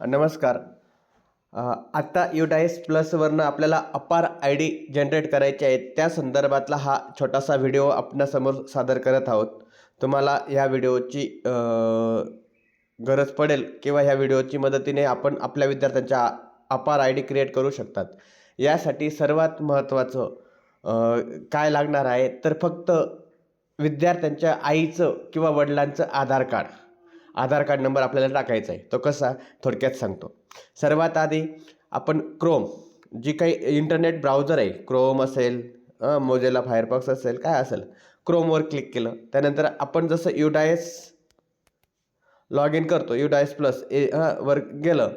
नमस्कार. आत्ता युडायस प्लसवरनं आपल्याला अपार आय डी जनरेट करायचे आहेत त्या संदर्भातला हा छोटासा व्हिडिओ आपणासमोर सादर करत आहोत. तुम्हाला ह्या व्हिडिओची गरज पडेल किंवा ह्या व्हिडिओची मदतीने आपण आपल्या विद्यार्थ्यांच्या अपार आय डी क्रिएट करू शकतात. यासाठी सर्वात महत्त्वाचं काय लागणार आहे? तर फक्त विद्यार्थ्यांच्या आईचं किंवा वडिलांचं Aadhaar card. Aadhaar card number आपल्याला टाकायचा आहे. तो कसा? थोडक्यात सांगतो. सर्वात आधी आपण क्रोम जी काही इंटरनेट ब्राउझर आहे क्रोम असेल मोजेला फायरफॉक्स असेल काय असेल क्रोमवर क्लिक केलं. त्यानंतर आपण जसं युडायस लॉग इन करतो युडायस प्लस ए वर गेलं.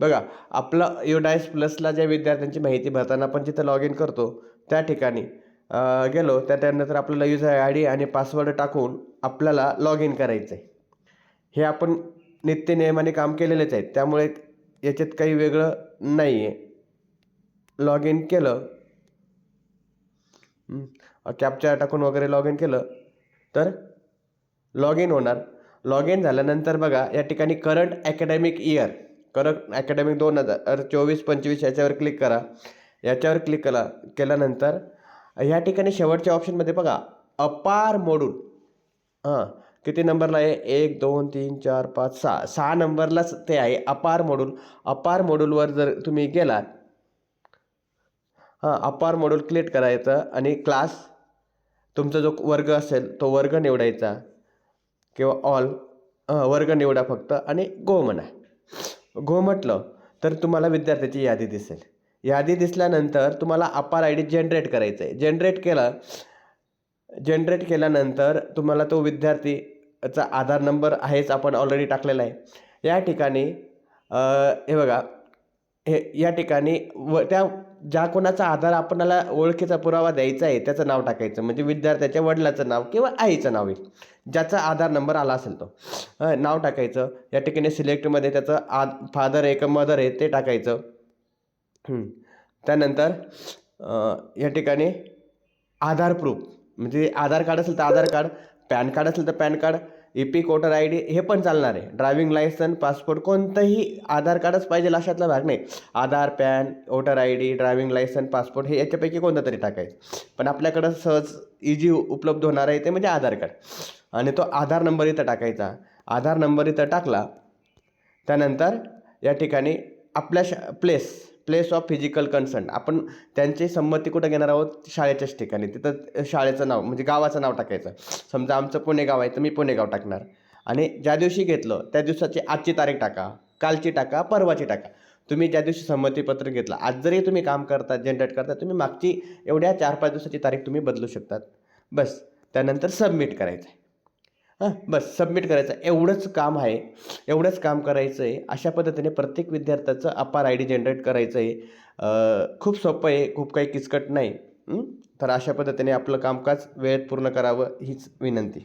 बघा आपलं युडायस प्लसला ज्या विद्यार्थ्यांची माहिती भरताना आपण जिथं लॉग इन करतो त्या ठिकाणी गेलो त्या त्यानंतर आपल्याला युजर आय डी आणि पासवर्ड टाकून आपल्याला लॉग इन करायचं आहे हे आपण नित्यनियमाने काम केलेलेच आहे त्यामुळे याच्यात काही वेगळं नाही आहे लॉग इन केलं कॅपच्या टाकून वगैरे लॉग इन केलं. तर लॉग इन होणार. लॉग इन झाल्यानंतर बघा या ठिकाणी current academic year current academic दोन हजार चोवीस पंचवीस याच्यावर क्लिक करा. याच्यावर क्लिक करा केल्यानंतर ह्या ठिकाणी शेवटच्या ऑप्शनमध्ये बघा अपार मोडूल हां किती नंबरला आहे? एक दोन तीन चार पाच सहा. सहा नंबरलाच ते आहे अपार मोडूल अपार मोडूलवर जर तुम्ही गेलात हां अपार मोडूल क्लिक करायचं आणि क्लास तुमचा जो वर्ग असेल तो वर्ग निवडायचा. किंवा ऑल वर्ग निवडा फक्त आणि गो म्हणा. गो म्हटलं तर तुम्हाला विद्यार्थ्याची यादी दिसेल. यादी दिसल्यानंतर तुम्हाला अपार आय डी जनरेट करायचं आहे जनरेट केलं जनरेट केल्यानंतर तुम्हाला तो विद्यार्थीचा आधार नंबर आहेच आपण ऑलरेडी टाकलेला आहे. या ठिकाणी हे बघा हे या ठिकाणी व त्या ज्या कोणाचा आधार आपणाला ओळखीचा पुरावा द्यायचा आहे त्याचं नाव टाकायचं. म्हणजे विद्यार्थ्याच्या वडिलाचं नाव किंवा आईचं नाव येईल ज्याचा आधार नंबर आला असेल तो. नाव टाकायचं. या ठिकाणी सिलेक्टमध्ये त्याचं आ फादर आहे का मदर आहे ते टाकायचं. त्यानंतर या ठिकाणी आधार प्रूफ म्हणजे आधार कार्ड असेल तर आधार कार्ड पॅन कार्ड असेल तर PAN card E P voter I D हे पण चालणार आहे. ड्रायव्हिंग लायसन पासपोर्ट कोणतंही आधार कार्डच पाहिजे अशातला भाग नाही. Aadhaar PAN voter I D driving licence passport हे याच्यापैकी कोणतं तरी टाकायचं. पण आपल्याकडं सहज इजी उपलब्ध होणार आहे ते म्हणजे आधार कार्ड आणि तो आधार नंबर इथं टाकायचा. आधार नंबर इथं टाकला. त्यानंतर या ठिकाणी आपल्या श place place of physical concern आपण त्यांची संमती कुठं घेणार आहोत? शाळेच्याच ठिकाणी. तिथं शाळेचं नाव म्हणजे गावाचं नाव टाकायचं. समजा आमचं पुणे गाव आहे तर मी पुणे गाव टाकणार. आणि ज्या दिवशी घेतलं त्या दिवसाची आजची तारीख टाका. कालची टाका परवाची टाका. तुम्ही ज्या दिवशी संमतीपत्र घेतलं आज जरी तुम्ही काम करता जनरेट करता तुम्ही मागची एवढ्या चार पाच दिवसाची तारीख तुम्ही बदलू शकतात. बस. त्यानंतर सबमिट करायचं आहे हां बस सबमिट करायचं. एवढंच काम आहे. एवढंच काम करायचं आहे अशा पद्धतीने प्रत्येक विद्यार्थ्याचं अपार आय डी जनरेट करायचं आहे खूप सोपं आहे खूप काही किचकट नाही. तर अशा पद्धतीने आपलं कामकाज वेळेत पूर्ण करावं हीच विनंती.